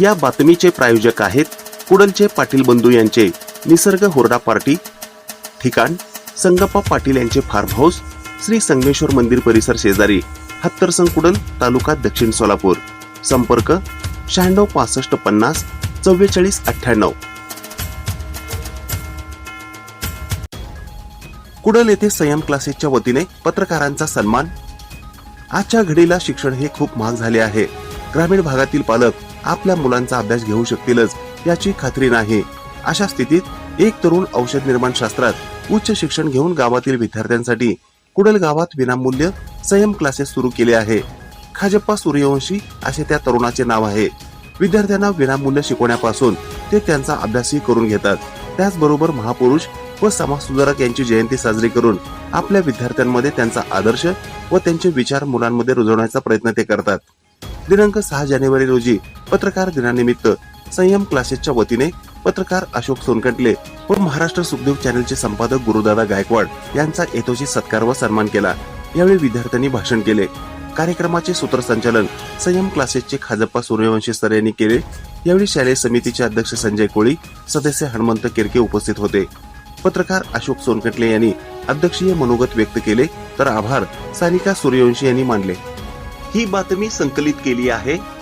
या बातमीचे प्रायोजक आहेत कुडलचे पाटील बंधू यांचे निसर्ग होरडा पार्टी. ठिकाण संगप्पा पाटील यांचे फार्म हाऊस श्री संगमेश्वर मंदिर परिसर शेजारी हत्तरसंग कुडल तालुका दक्षिण सोलापूर. संपर्क शहाण्णव पासष्ट पन्नास चव्वेचाळीस अठ्ठ्याण्णव. कुडल येथे संयम क्लासेसच्या वतीने पत्रकारांचा सन्मान. आजच्या घडीला शिक्षण हे खूप महाग झाले आहे. ग्रामीण भागातील पालक आपल्या मुलांचा अभ्यास घेऊ शकतीलच याची खात्री नाही. अशा स्थितीत एक तरुण औषध निर्माण शास्त्रात उच्च शिक्षण घेऊन गावातील विद्यार्थ्यांसाठी कुडल गावात विनामूल्य संयम क्लासेस सुरू केले आहे. खाजप्पा सूर्यवंशी असे त्या तरुणाचे नाव आहे. विद्यार्थ्यांना विनामूल्य शिकवण्यापासून ते त्यांचा अभ्यासही करून घेतात. त्याचबरोबर महापुरुष व समाजसुधारक यांची जयंती साजरी करून आपल्या विद्यार्थ्यांमध्ये त्यांचा आदर्श व त्यांचे विचार मुलांमध्ये रुजवण्याचा प्रयत्न ते करतात. दिनांक सहा जानेवारी रोजी पत्रकार दिनानिमित्त संयम क्लासेसच्या वतीने पत्रकार अशोक सोनकटले व महाराष्ट्र सुखदेव चॅनलचे संपादक गुरुदादा गायकवाड यांचा यथोचित सत्कार व सन्मान केला. यावेळी विद्यार्थ्यांनी भाषण केले. कार्यक्रमाचे सूत्रसंचालन संयम क्लासेसचे खाजप्पा सूर्यवंशी सर यांनी केले. यावेळी शालेय समितीचे अध्यक्ष संजय कोळी सदस्य हनुमंत किरके उपस्थित होते. पत्रकार अशोक सोनकटले यांनी अध्यक्षीय मनोगत व्यक्त केले तर आभार सानिका सूर्यवंशी यांनी मानले. ही बातमी संकलित केली आहे.